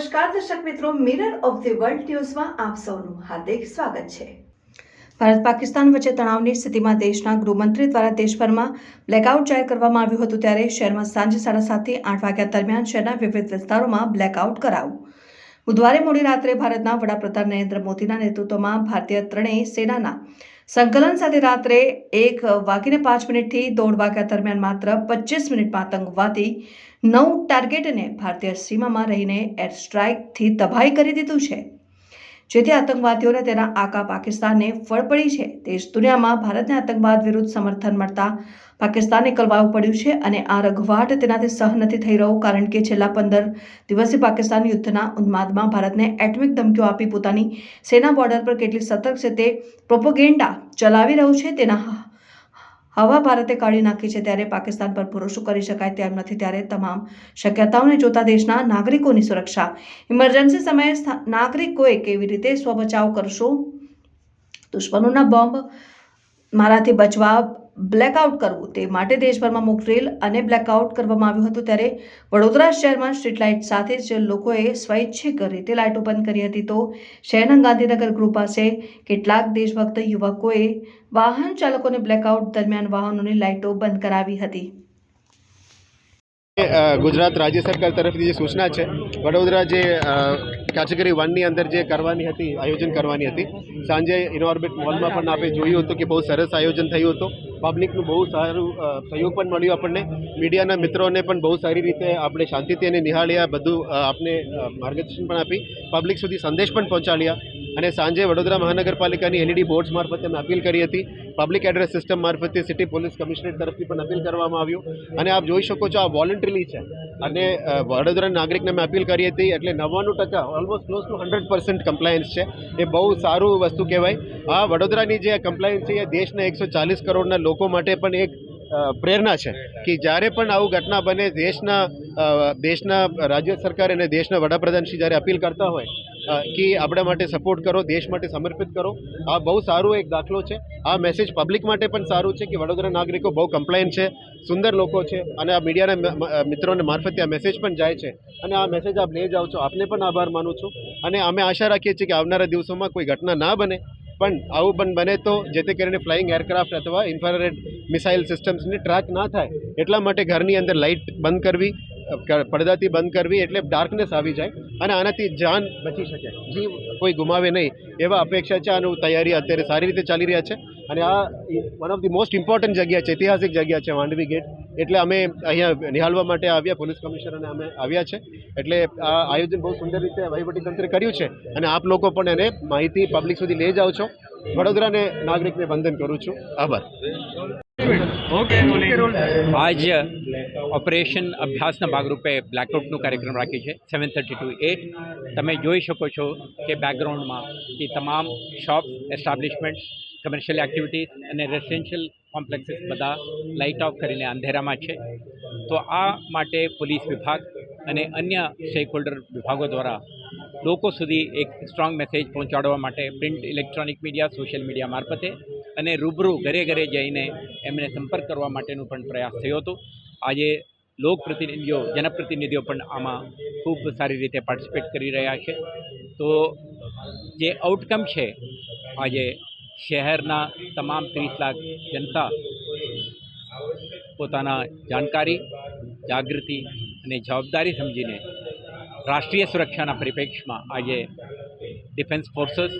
નમસ્કાર, દર્શક મિત્રો મિરર ઓફ ધી વર્લ્ડ ન્યૂઝમાં આપ સૌનું હાર્દિક સ્વાગત છે. ભારત પાકિસ્તાન વચ્ચે તણાવની સ્થિતિમાં દેશના ગૃહમંત્રી દ્વારા દેશભરમાં બ્લેકઆઉટ જાહેર કરવામાં આવ્યું હતું ત્યારે શહેરમાં સાંજે સાડા સાતથી આઠ વાગ્યા દરમિયાન શહેરના વિવિધ વિસ્તારોમાં બ્લેકઆઉટ કરાયું. બુધવારે મોડી રાત્રે ભારતના વડાપ્રધાન નરેન્દ્ર મોદીના નેતૃત્વમાં ભારતીય ત્રણેય સેનાના સંકલન સાથે રાત્રે એક વાગીને પાંચ મિનિટથી દોઢ વાગ્યા દરમિયાન માત્ર પચીસ મિનિટમાં આતંકવાદી નવ ટાર્ગેટને ભારતીય સીમામાં રહીને એર સ્ટ્રાઇકથી તબાહી કરી દીધું છે. જેથી આતંકવાદીઓને તેના આકા પાકિસ્તાનને ફળ પડી છે. દેશ દુનિયામાં ભારતને આતંકવાદ વિરુદ્ધ સમર્થન મળતા પાકિસ્તાને કલવાવું પડ્યું છે અને આ રઘવાટ તેનાથી સહ નથી થઈ રહ્યો કારણ કે છેલ્લા પંદર દિવસથી પાકિસ્તાન યુદ્ધના ઉન્માદમાં ભારતને એટમિક ધમકીઓ આપી પોતાની સેના બોર્ડર પર કેટલી સતર્ક છે તે પ્રોપોગેન્ડા ચલાવી રહ્યું છે તેના હવા ભારતે કાઢી નાખી છે ત્યારે પાકિસ્તાન પર ભરોસો કરી શકાય તેમ નથી. ત્યારે તમામ શક્યતાઓને જોતા દેશના નાગરિકોની સુરક્ષા. ઇમરજન્સી સમયે નાગરિકોએ કેવી રીતે સ્વબચાવ કરશો? દુશ્મનોના બોમ્બ મારાથી બચવા બ્લેકઆઉટ કરવું, તે માટે દેશભરમાં મોક ડ્રીલ અને બ્લેકઆઉટ કરવામાં આવ્યું હતું ત્યારે વડોદરા શહેરમાં સ્ટ્રીટ લાઇટ સાથે જ લોકોએ સ્વૈચ્છિક રીતે લાઇટો બંધ કરી હતી. તો શહેરના ગાંધીનગર ગૃહ પાસે કેટલાક દેશભક્ત યુવકોએ વાહન ચાલકોને બ્લેકઆઉટ દરમિયાન વાહનોની લાઇટો બંધ કરાવી હતી. ગુજરાત રાજ્ય સરકાર તરફથી જે સૂચના છે, વડોદરા જે કેટેગરી વનની અંદર જે કરવાની હતી, આયોજન કરવાની હતી. સાંજે ઇનોર્બિટ મોલમાં પણ આપણે જોયું હતું કે બહુ સરસ આયોજન થયું હતું. પબ્લિકનું બહુ સારું સહયોગ પણ મળ્યું આપણને. મીડિયાના મિત્રોને પણ બહુ સારી રીતે આપણે શાંતિથી એને નિહાળ્યા બધું આપણે માર્ગદર્શન પણ આપી. પબ્લિક સુધી સંદેશ પણ પહોંચાડ્યા. અને સાંજે વડોદરા મહાનગરપાલિકાની એલઈડી બોર્ડ્સ મારફતે અમે અપીલ કરી હતી. પબ્લિક એડ્રેસ સિસ્ટમ મારફતે સિટી પોલીસ કમિશનરેટ તરફથી પણ અપીલ કરવામાં આવ્યું. અને આપ જોઈ શકો છો આ વોલન્ટરીલી છે. અને વડોદરા નાગરિકને મેં અપીલ કરી હતી એટલે નવ્વાણું ટકા almost close to hundred percent compliance છે. એ બહુ સારું વસ્તુ કહેવાય. આ વડોદરાની જે કમ્પ્લાયન્સ છે, એ દેશના એકસો ચાલીસ કરોડના લોકો માટે પણ એક પ્રેરણા છે કે જ્યારે પણ આવું ઘટના બને, દેશના દેશના રાજ્ય સરકાર અને દેશના વડાપ્રધાનશ્રી જ્યારે અપીલ કરતા હોય કે આપણા માટે સપોર્ટ કરો, દેશ માટે સમર્પિત કરો. આ બહુ સારું એક દાખલો છે. આ મેસેજ પબ્લિક માટે પણ સારું છે કે વડોદરા નાગરિકો બહુ કમ્પ્લાયન્ટ છે, સુંદર લોકો છે અને આ મીડિયાના મિત્રોને મારફતે આ મેસેજ પણ જાય છે. અને આ મેસેજ આપ લઈ જાઓ છો. આપને પણ આભાર માનું છું. અને અમે આશા રાખીએ છીએ કે આવનારા દિવસોમાં કોઈ ઘટના ના બને. પણ આવું પણ બને તો જેથી કરીને ફ્લાઇંગ એરક્રાફ્ટ અથવા ઇન્ફ્રારેડ મિસાઇલ સિસ્ટમ્સની ટ્રેક ના થાય. એટલા માટે ઘરની અંદર લાઇટ બંધ કરવી. પડદાથી બંધ કરવી એટલે ડાર્કનેસ આવી જાય અને આનાથી જાન બચી શકે. જીવ કોઈ ગુમાવે નહીં એવા અપેક્ષા છે અને તૈયારી અત્યારે સારી રીતે ચાલી રહ્યા છે. અને આ one of the most important જગ્યા છે, ઐતિહાસિક જગ્યા છે માંડવી ગેટ. એટલે અમે અહીંયા નિહાળવા માટે આવ્યા, પોલીસ કમિશનર અને અમે આવ્યા છે. એટલે આ આયોજન બહુ સુંદર રીતે વહીવટીતંત્રે કર્યું છે અને આપ લોકો પણ એને માહિતી પબ્લિક સુધી લઈ જાઓ છો. વડોદરાને નાગરિકને વંદન કરું છું. આભાર. આજ ઓપરેશન અભ્યાસના ભાગરૂપે બ્લેકઆઉટનું કાર્યક્રમ રાખ્યું છે સેવન થર્ટી ટુ એટ તમે જોઈ શકો છો કે બેકગ્રાઉન્ડમાં એ તમામ શોપ એસ્ટાબ્લિશમેન્ટ્સ કમર્શિયલ એક્ટિવિટીઝ અને રેસિડેન્શિયલ કોમ્પ્લેક્સીસ બધા લાઇટ ઓફ કરીને અંધેરામાં છે તો આ માટે પોલીસ વિભાગ અને અન્ય સ્ટેક હોલ્ડર વિભાગો દ્વારા લોકો સુધી એક સ્ટ્રોંગ મેસેજ પહોંચાડવા માટે print electronic media social media મારફતે અને રૂબરૂ ઘરે ઘરે જઈને એમને સંપર્ક કરવા માટેનો પણ પ્રયાસ થયો હતો. આજે લોકપ્રતિનિધિઓ, જનપ્રતિનિધિઓ પણ આમાં ખૂબ સારી રીતે પાર્ટિસિપેટ કરી રહ્યા છે. તો જે આઉટકમ છે, આજે શહેરના તમામ ત્રીસ લાખ જનતા પોતાના જાણકારી, જાગૃતિ અને જવાબદારી સમજીને રાષ્ટ્રીય સુરક્ષાના પરિપ્રેક્ષમાં આજે defence forces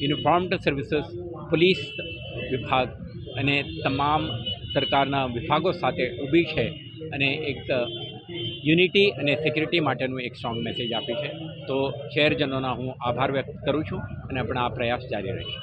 uniformed services police વિભાગ અને તમામ સરકારના વિભાગો સાથે ઊભી છે અને એક યુનિટી અને સિક્યુરિટી માટેનું એક સ્ટ્રોંગ મેસેજ આપી છે. તો શહેરજનોના હું આભાર વ્યક્ત કરું છું અને આપણા આ પ્રયાસ જારી રહેશે.